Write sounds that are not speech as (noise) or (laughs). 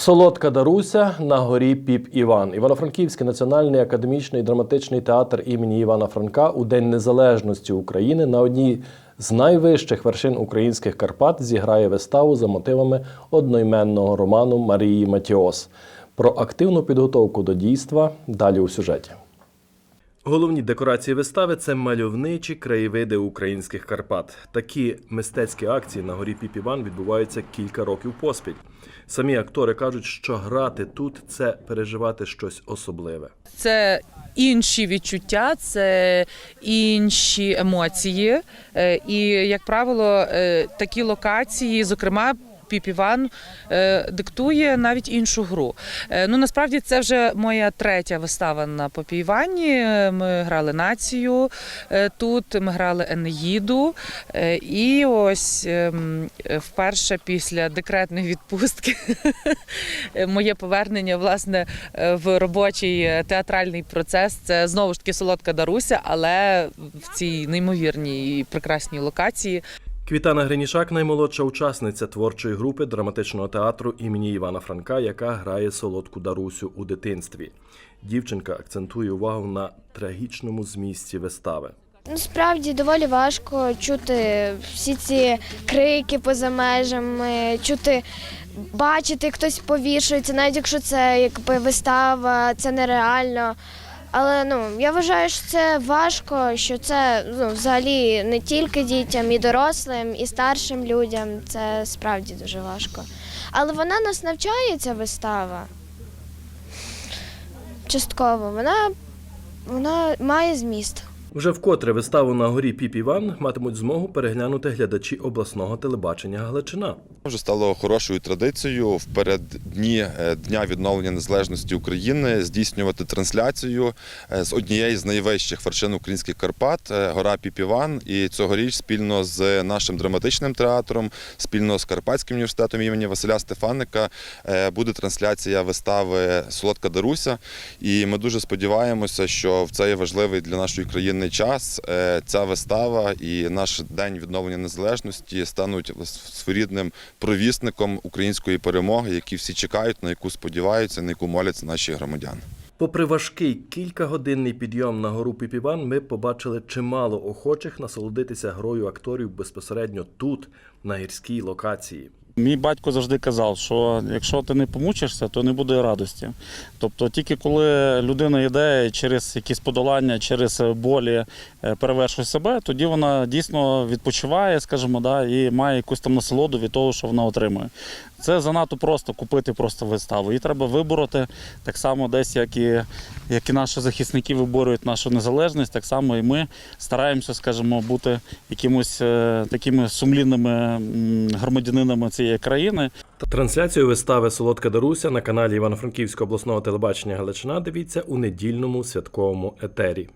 Солодка Даруся на горі Піп Іван. Івано-Франківський національний академічний драматичний театр імені Івана Франка у День Незалежності України на одній з найвищих вершин українських Карпат зіграє виставу за мотивами одноіменного роману Марії Матіос. Про активну підготовку до дійства далі у сюжеті. Головні декорації вистави це мальовничі краєвиди українських Карпат. Такі мистецькі акції на горі Піп-Іван відбуваються кілька років поспіль. Самі актори кажуть, що грати тут це переживати щось особливе. Це інші відчуття, це інші емоції. Е, І, як правило, е, такі локації, зокрема. Піп-Іван е, диктує навіть іншу гру. Е, ну насправді це вже моя третя вистава на Попівані. Ми грали націю е, тут, ми грали Енеїду. І ось ем, вперше після декретної відпустки (laughs) моє повернення власне в робочий театральний процес. Це знову ж таки солодка Даруся, але в цій неймовірній і прекрасній локації. Квітана Гринішак наймолодша учасниця творчої групи драматичного театру імені Івана Франка, яка грає солодку Дарусю у дитинстві. Дівчинка акцентує увагу на трагічному змісті вистави. Насправді доволі важко чути всі ці крики поза межами, чути, бачити, хтось повішується, навіть якщо це якби вистава, це нереально. Але ну я вважаю, що це важко, що це ну, взагалі не тільки дітям, і дорослим, і старшим людям. Це справді дуже важко. Але вона нас навчає, ця вистава. Частково. Вона, вона має зміст. Вже вкотре виставу на горі Піп Іван матимуть змогу переглянути глядачі обласного телебачення Галичина. Вже стало хорошою традицією в переддні е, Дня відновлення незалежності України здійснювати трансляцію е, з однієї з найвищих вершин українських Карпат е, гора Піпіван. І цьогоріч спільно з нашим драматичним театром, спільно з Карпатським університетом імені Василя Стефаника буде трансляція вистави Солодка Даруся. І ми дуже сподіваємося, що в цей важливий для нашої країни час е, ця вистава і наш день відновлення незалежності стануть своєрідним провісником української перемоги, які всі чекають, на яку сподіваються, на яку моляться наші громадяни. Попри важкий кількагодинний підйом на гору Піпіван, ми побачили чимало охочих насолодитися грою акторів безпосередньо тут, на гірській локації. Мій батько завжди казав, що якщо ти не помучишся, то не буде радості. Тобто, тільки коли людина йде через якісь подолання, через болі е, перевершує себе, тоді вона дійсно відпочиває, скажімо, да, і має якусь там насолоду від того, що вона отримує. Це занадто просто купити просто виставу. Її треба вибороти так само, десь як і, як і наші захисники виборюють нашу незалежність, так само і ми стараємося, скажімо, бути якимось е, такими сумлінними громадянинами цієї країни. Трансляцію вистави Солодка Даруся на каналі Івано-Франківського обласного телебачення Галичина дивіться у недільному святковому етері.